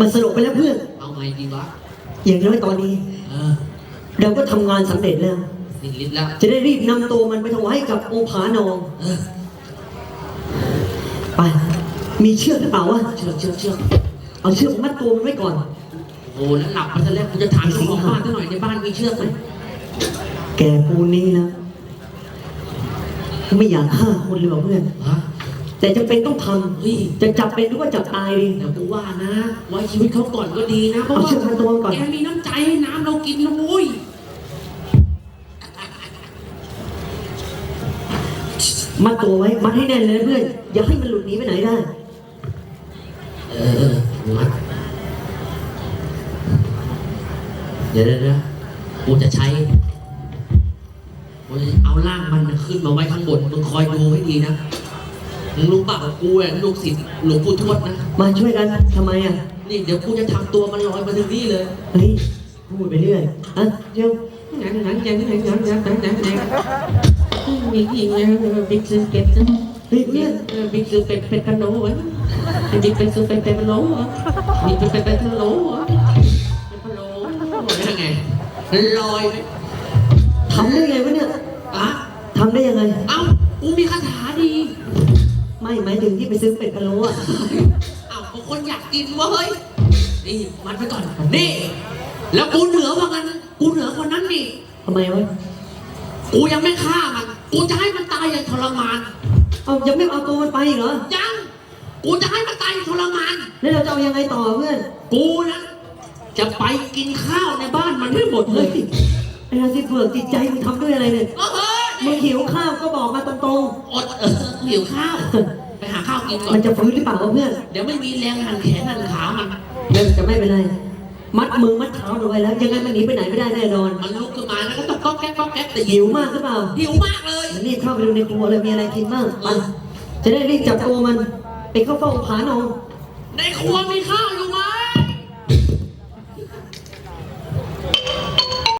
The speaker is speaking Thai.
มันสลบไปแล้วเพื่อน เอาไงดีวะ อย่างน้อยตอนนี้ เออเราก็ทำงานสำเร็จแล้ว สิ้นฤทธิ์แล้ว จะได้รีบนำตัวมันไปถวายให้กับองค์ผานองเออ ไป มีเชือกหรือเปล่าวะ เชือกเชือกเชือกเอาเชือกมัดตัวมันไว้ก่อน โอ้แล้วหลับไปซะแล้วกูจะถามเจ้าของบ้านซะหน่อยในบ้านมีเชือกไหมแกปูนนี้นะ ไม่อยากฆ่าคนเลยว่ะเพื่อน ฮะ แต่จะเป็นต้องทเฮ้ยำจะจับเป็นหรือว่าจับตายดีเดี๋ยวกูว่านะไว้ชีวิตเขาก่อนก็ดีนะเพราะเอาว่าเชือกพันตัวก่อน แกมีน้ำใจให้น้ำเรากินนะมุ้ยมัดตัวไว้ มัดให้แน่นเลยนะเพื่อน อย่าให้มันหลุดหนีไปไหนได้ เออเออมัดเดี๋ยวเดี๋ยวเดี๋ยวกูจะใช้กูจะเอาร่างมันขึ้นมาไว้ข้างบนมึงคอยดูให้ดีนะ มึงรู้ป่ะของกูอะลูกศิษย์หลวงปู่ทวดนะ มาช่วยกันทำไมอะ นี่เดี๋ยวกูจะทำตัวมันลอยมาถึงนี่เลยเฮ้ยพูดไปเรื่อยอะเดี๋ยวหนังหนังแกงหนังหนังหนังหนังหนังมีอีกอย่างบิ๊กซูเป็ดบิ๊กเนี่ยบิ๊กซูเป็ดเป็ดพะโล้วะบิ๊กเป็นซูเป็ดเป็ดพะโล้วะบิ๊กเป็นเป็ดพนโล้วะพะโน้ยังไงลอยทำได้ไงวะเนี่ยอะทำได้ยังไง เอ้ากูมีคาถาดี ไม่หมายถึงที่ไปซื้อเป็ดพะโล้อะเอ้าบางคนอยากกินเว้ยนี่มันไปก่อน นี่ แล้วกูเหนือว่างั้นกูเหนือกว่านั้นนี่ ทำไมวะกูยังไม่ฆ่ามัน กูจะให้มันตายอย่างทรมาน เอายังไม่เอาตัวมันไปอีกเหรอ ยัง กูจะให้มันตายอย่างทรมาน แล้วเราจะเอายังไงต่อเพื่อนกูนะจะไปกินข้าวในบ้านมันให้หมดเลเฮ้ยยไอ้ราศีเผือกจิตใจมึงทำด้วยอะไรเนี่ยเออมึงหิวข้าวก็บอกมาตรงอดเออกู หิวข้าว ไปหาข้าวกินก่ๆอมันน จะฟื้นหรือเปล่าวะเพื่อนเดี๋ยวไม่มีแรงหันแขนหันขามันเดี๋ยวจะไม่เป็นไร มัดมือมัดเท้าเอาไว้แล้ว ยังไงมันหนีไปไหนไม่ได้แน่นอน มันลุกขึ้นมาแล้วก็ต้องก๊อกแก๊กก๊อกแก๊กแต่หิวมากหรือเปล่าหิวมากเลยเดี๋ยวรีบเข้าไปดูในครัวเลยมีอะไรกินบ้างไปจะได้รีบจับตัวมัน ไปเข้าเฝ้าองค์ผานองในครัวมีข้าว